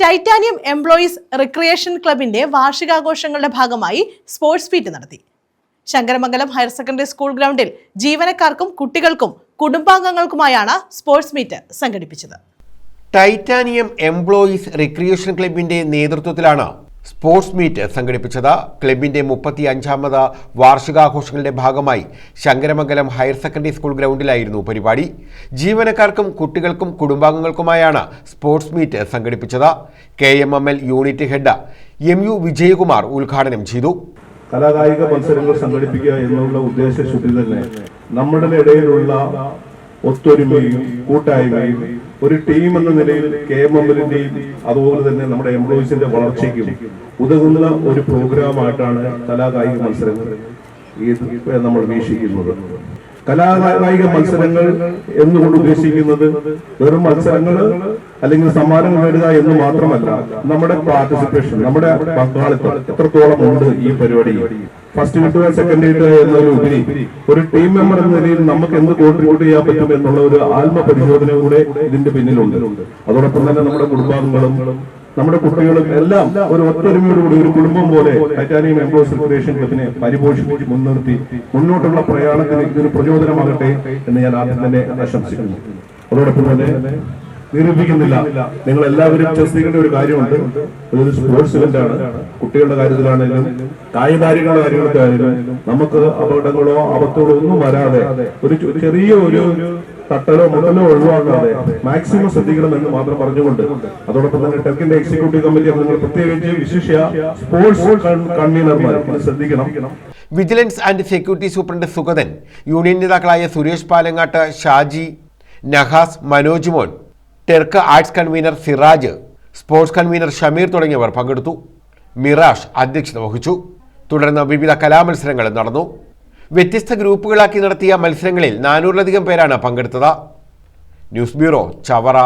Titanium employees recreation ക്ലബിന്റെ വാർഷികാഘോഷങ്ങളുടെ ഭാഗമായി sports meet നടത്തി. ശങ്കരമംഗലം ഹയർ സെക്കൻഡറി സ്കൂൾ ഗ്രൗണ്ടിൽ ജീവനക്കാർക്കും കുട്ടികൾക്കും കുടുംബാംഗങ്ങൾക്കുമായാണ് സ്പോർട്സ് മീറ്റ് സംഘടിപ്പിച്ചത്. ടൈറ്റാനിയം എംപ്ലോയീസ് റിക്രിയേഷൻ ക്ലബിന്റെ നേതൃത്വത്തിലാണ് സ്പോർട്സ് മീറ്റ് സംഘടിപ്പിച്ചത് ക്ലബിന്റെ മുപ്പത്തി അഞ്ചാമത് വാർഷികാഘോഷങ്ങളുടെ ഭാഗമായി ശങ്കരമംഗലം ഹയർ സെക്കൻഡറി സ്കൂൾ ഗ്രൗണ്ടിലായിരുന്നു പരിപാടി. ജീവനക്കാർക്കും കുട്ടികൾക്കും കുടുംബാംഗങ്ങൾക്കുമായാണ് സ്പോർട്സ് മീറ്റ് സംഘടിപ്പിച്ചത്. K M M L unit head M U Vijayakumar ഉദ്ഘാടനം ചെയ്തു. കലാകായിക മത്സരങ്ങൾ സംഘടിപ്പിക്കുക എന്നുള്ള ഉദ്ദേശശുദ്ധി തന്നെ നമ്മുടെ ഇടയിലുള്ള ഒത്തൊരുമയും കൂട്ടായ്മയും ഒരു ടീം എന്ന നിലയിൽ കെ എം എമ്മിന്റെയും അതുപോലെ തന്നെ നമ്മുടെ എംപ്ലോയീസിന്റെ വളർച്ചയ്ക്കും ഉതകുന്ന ഒരു പ്രോഗ്രാമായിട്ടാണ് കലാകായിക മത്സരങ്ങൾ നമ്മൾ വീക്ഷിക്കുന്നത്. കലാകായിക മത്സരങ്ങൾ എന്നുകൊണ്ട് ഉദ്ദേശിക്കുന്നത് വെറും മത്സരങ്ങൾ അല്ലെങ്കിൽ സമ്മാനങ്ങൾ നേടുക എന്ന് മാത്രമല്ല നമ്മുടെ പാർട്ടിസിപ്പേഷൻ നമ്മുടെ പങ്കാളിത്തം എത്രത്തോളം ഉണ്ട് ഈ പരിപാടിയിൽ. ഫസ്റ്റ് കിട്ടുക സെക്കൻഡ് കിട്ടുക ഉപരി ഒരു ടീം മെമ്പർ എന്ന നിലയിൽ നമുക്ക് എന്ത് കോൺട്രിബ്യൂട്ട് ചെയ്യാൻ പറ്റും എന്നുള്ള ഒരു ആത്മപരിശോധന കൂടെ ഇതിന്റെ പിന്നിലുണ്ട്. അതോടൊപ്പം തന്നെ നമ്മുടെ കുടുംബാംഗങ്ങളും നമ്മുടെ കുട്ടികളും എല്ലാം ഒരു ഒത്തൊരുമയോടുകൂടി ഒരു കുടുംബം പോലെ ടൈറ്റാനിയം എംപ്ലോയ്സ് റിക്രിയേഷൻ ക്ലബിനെ പരിപോഷിപ്പിച്ച് മുൻനിർത്തി മുന്നോട്ടുള്ള പ്രയാണത്തിന് ഇതൊരു പ്രചോദനമാകട്ടെ എന്ന് ഞാൻ ആദ്യം തന്നെ ആശംസിക്കുന്നു. അതോടൊപ്പം തന്നെ നിരൂപിക്കുന്നില്ല. നിങ്ങൾ എല്ലാവരും ശ്രദ്ധിക്കേണ്ട ഒരു കാര്യമുണ്ട്. അതൊരു സ്പോർട്സ് ഇവന്റ് ആണ്. കുട്ടികളുടെ കാര്യത്തിലാണെങ്കിലും കായികാരികളുടെ കാര്യങ്ങൾക്കായാലും നമുക്ക് അപകടങ്ങളോ അബദ്ധങ്ങളോ ഒന്നും വരാതെ ഒരു ചെറിയ ഒരു തട്ടലോ മുട്ടലോ ഒഴിവാക്കാതെ മാക്സിമം ശ്രദ്ധിക്കണം എന്ന് മാത്രം പറഞ്ഞുകൊണ്ട് അതോടൊപ്പം തന്നെ ടെക്കിന്റെ എക്സിക്യൂട്ടീവ് കമ്മിറ്റി അംഗങ്ങൾ പ്രത്യേകിച്ച് വിശിഷ്യ സ്പോർട്സ് കൺവീനർമാർ ശ്രദ്ധിക്കണം. Vigilance and security superintendent Sugathan union നേതാക്കളായ Suresh Palangattu Shaji Nahas Manoj Mon TERC arts convener Siraj sports convener Shameer തുടങ്ങിയവർ പങ്കെടുത്തു. മിറാഷ് അധ്യക്ഷത വഹിച്ചു. തുടർന്ന് വിവിധ കലാമത്സരങ്ങൾ നടന്നു. വ്യത്യസ്ത ഗ്രൂപ്പുകളാക്കി നടത്തിയ മത്സരങ്ങളിൽ നാനൂറിലധികം പേരാണ് പങ്കെടുത്തത്. News bureau Chavara.